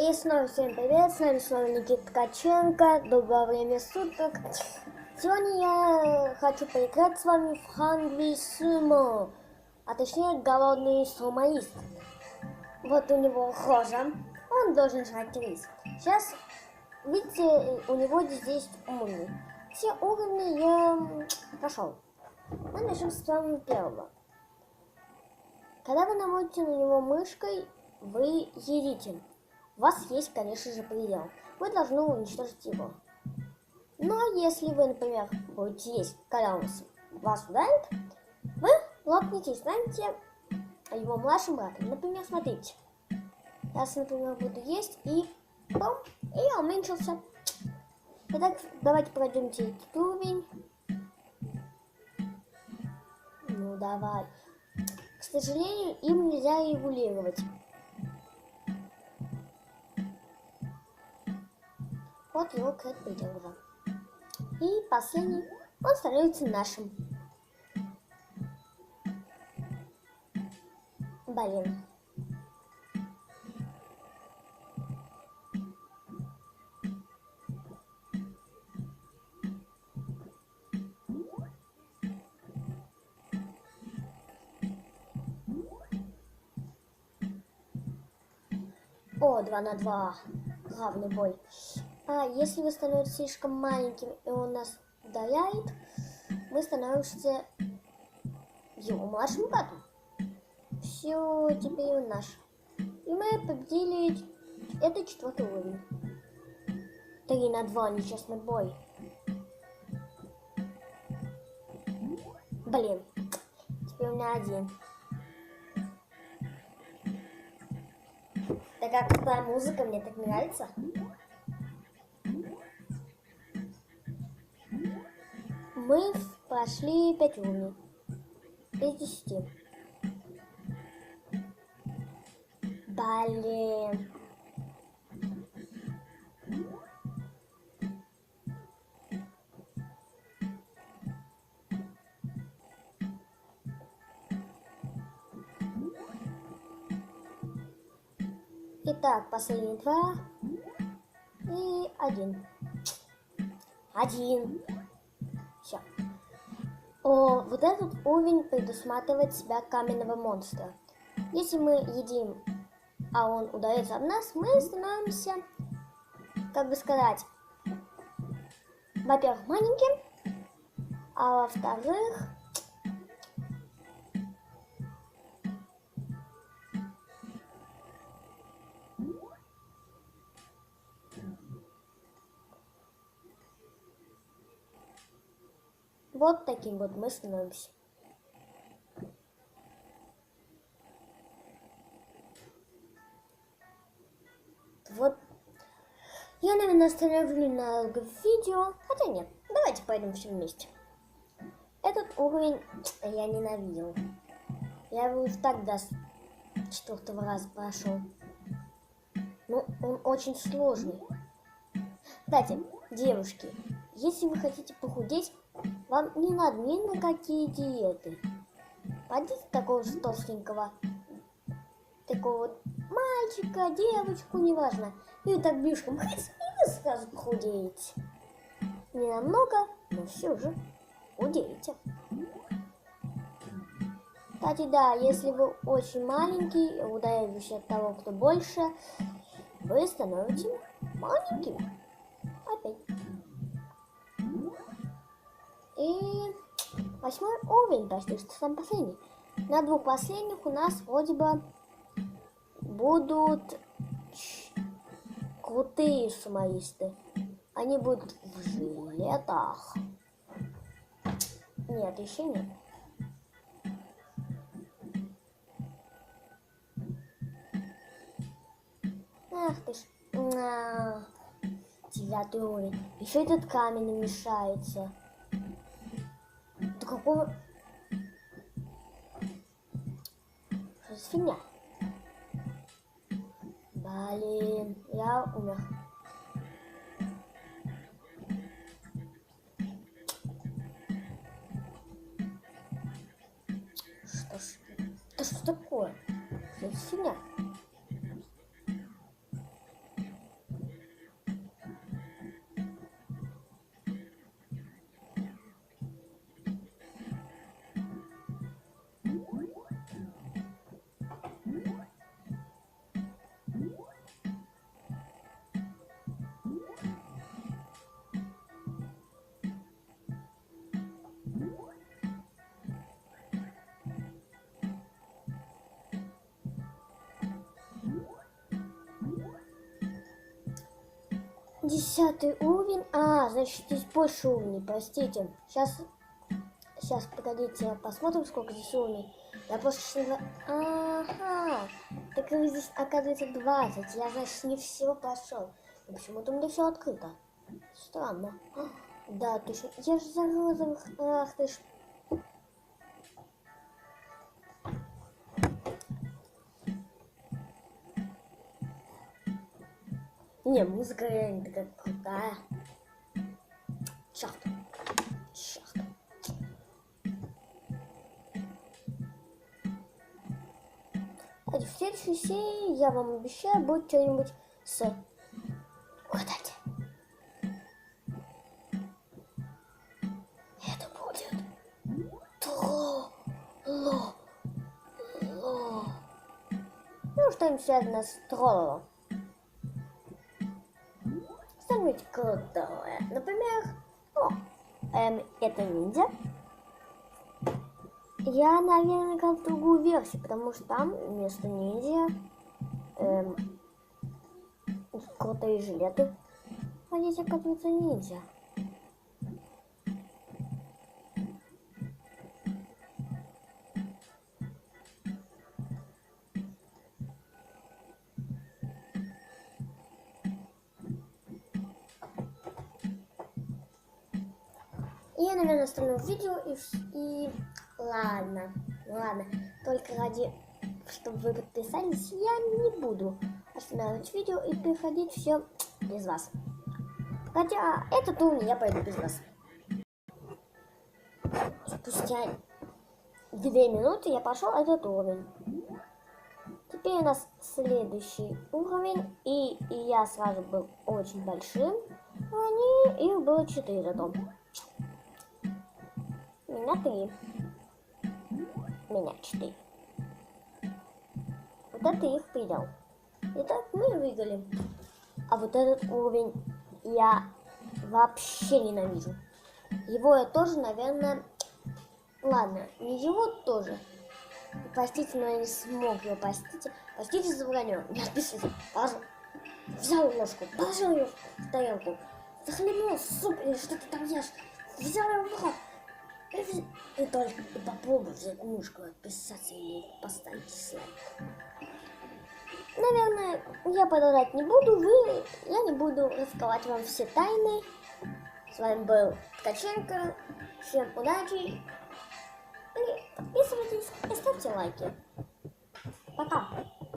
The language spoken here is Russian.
И снова всем привет, с нами снова Никита Ткаченко, доброе время суток. Сегодня я хочу поиграть с вами в Hungry Sumo, а точнее голодный сумоист. Вот у него хожа, он должен жрать рис. Сейчас, видите, у него здесь уровни. Все уровни я прошел. Мы начнем с самого первого. Когда вы наводите на него мышкой, вы едите. У вас есть, конечно же, предел. Вы должны уничтожить его. Но если вы, например, будете есть, когда он вас ударит, вы лопнете и станете его младшим братом. Например, смотрите. Я, например, буду есть и бум, и я уменьшился. Итак, давайте пройдемте этот уровень. Ну, давай. К сожалению, им нельзя регулировать. Вот его Кэт выделала. И последний, он становится нашим. Блин. О, 2 на 2. Главный бой. А если вы становитесь слишком маленьким и он нас ударяет, мы становимся его младшим братом. Все, теперь он наш. И мы победили это четвертый уровень. Три на два, нечестный бой. Блин, теперь у меня один. Так как такая музыка мне так нравится. Мы прошли 5 уровней из 10. Блин. Итак, последние два и один. Один. О, вот этот уровень предусматривает себя каменного монстра. Если мы едим, а он ударится об нас, мы становимся, как бы сказать, во-первых, маленьким, а во-вторых, Вот таким вот мы становимся. Вот. Я, наверное, остановлю на видео. Хотя нет, давайте пойдем все вместе. Этот уровень я ненавидел. Я его и так до четвертого раза прошел. Ну, он очень сложный. Кстати, девушки, если вы хотите похудеть, вам не надо ни на какие диеты. Пойдите такого же толстенького, такого вот мальчика, девочку, неважно. И так брюшком хрис, и сразу похудеете. Не намного, но все же худеете. Кстати, да, если вы очень маленький, удаляющий от того, кто больше, вы становитесь маленьким. Опять. И восьмой уровень почти что сам последний. На двух последних у нас вроде бы будут крутые сумоисты. Они будут в жилетах. Нет, еще нет. Ах ты ж. Девятый уровень. Еще этот камень мешается какого... Что за фигня? Блин, я умер. Что ж... Да что такое? Что за фигня? Десятый уровень. А, значит, здесь больше уровней, простите. Сейчас, сейчас, погодите, посмотрим, сколько здесь уровней. Я просто... что- Ага, так их здесь, оказывается, 20. Я, значит, не все пошел. Почему-то у меня все открыто. Странно. Да, точно. Я же за розовых... Ах ты ж... Не, музыка реально такая крутая. Черт. Черт. А в следующей серии, я вам обещаю, будет что-нибудь с... Угадайте. Это будет... Тро... Ло... Ло... Ну, что-нибудь связанное с троллом. Что-нибудь крутое. Например, о, эм, это ниндзя. Я, наверное, играл в другую версию, потому что там вместо ниндзя эм, крутые жилеты. А здесь, оказывается, ниндзя. Я, наверное, остановлю видео и, и... Ладно, ладно. Только ради, чтобы вы подписались, я не буду останавливать видео и переходить все без вас. Хотя этот уровень я пойду без вас. Спустя две минуты я пошел этот уровень. Теперь у нас следующий уровень, и, и я сразу был очень большим. а Они, их было четыре дом. Меня три. Меня четыре. Вот это их предел. Итак, мы выиграли. А вот этот уровень я вообще ненавижу. Его я тоже, наверное... Ладно, не его тоже. Простите, но я не смог его простить. Простите за вранье. Не отписывайте. Пожалуйста. Взял ложку, положил ее в тарелку. Захлебнул суп или что ты там ешь. Взял его в рот. И, и только и попробуй взять мушку, отписаться или поставить лайк. Наверное, я продолжать не буду, вы, я не буду рассказывать вам все тайны. С вами был Ткаченко. Всем удачи. И подписывайтесь и ставьте лайки. Пока.